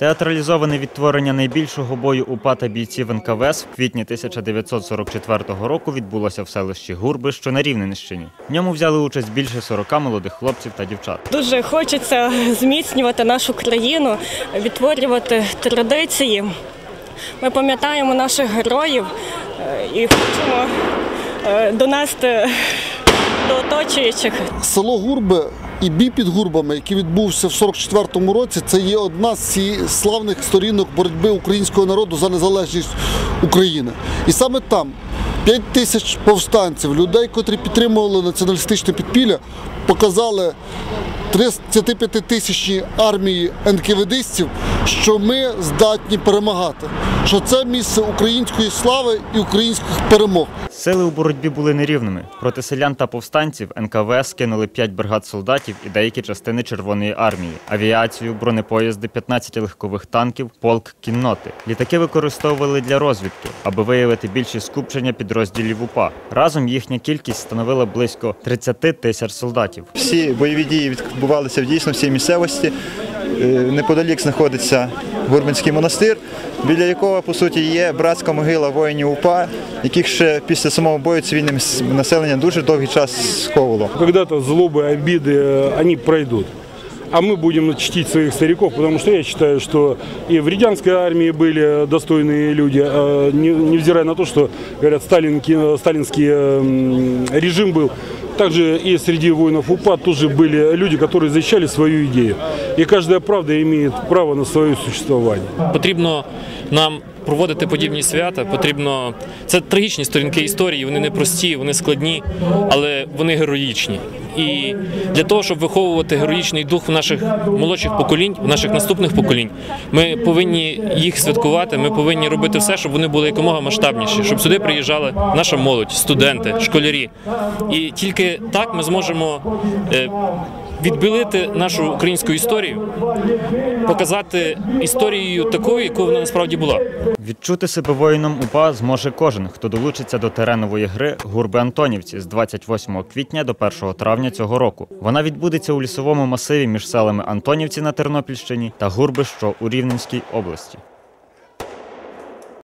Театралізоване відтворення найбільшого бою УПА та бійців НКВС в квітні 1944 року відбулося в селищі Гурби, що на Рівненщині. В ньому взяли участь більше 40 молодих хлопців та дівчат. Дуже хочеться зміцнювати нашу країну, відтворювати традиції. Ми пам'ятаємо наших героїв е, і хочемо е, донести до оточуючих Село Гурби і бій під Гурбами, який відбувся в 44-му році, це є одна з славних сторінок боротьби українського народу за незалежність України. І саме там 5 тисяч повстанців, людей, котрі підтримували націоналістичне підпілля, показали 35-тисячні армії НКВДистів, що ми здатні перемагати, що це місце української слави і українських перемог. Сили у боротьбі були нерівними. Проти селян та повстанців НКВС кинули 5 бригад солдатів і деякі частини Червоної армії, авіацію, бронепоїзди, 15 легкових танків, полк кінноти. Літаки використовували для розвідки, аби виявити більші скупчення підрозділів УПА. Разом їхня кількість становила близько 30 тисяч солдатів. Всі бойові дії відбувалися в дійсно всій місцевості. Е, Неподалік знаходиться Гурбинський монастир, біля якого по суті є братська могила воїнів УПА, яких ще після самого бою цивільне міс- населення дуже довгий час сховувало. Когда-то злобы, обиды, э, они пройдут. А мы будем чтить своих стариков, потому что я считаю, что и в Рядянской армии были достойные люди, э, не- невзирая на то, что, говорят, сталинки- сталинский э, режим был. Также и среди воинов УПА тоже были люди, которые защищали свою идею. И каждая правда имеет право на свое существование. Потрібно нам проводити подібні свята. Потрібно це трагічні сторінки історії. Вони не прості, вони складні, але вони героїчні. І для того, щоб виховувати героїчний дух в наших молодших поколінь, в наших наступних поколінь, ми повинні їх святкувати. Ми повинні робити все, щоб вони були якомога масштабніші, щоб сюди приїжджала наша молодь, студенти, школярі. І тільки так ми зможемо. е, Відбілити нашу українську історію, показати історією такою, якою вона насправді була. Відчути себе воїном УПА зможе кожен, хто долучиться до теренової гри Гурби Антонівці з 28 квітня до 1 травня цього року. Вона відбудеться у лісовому масиві між селами Антонівці на Тернопільщині та Гурби, що у Рівненській області.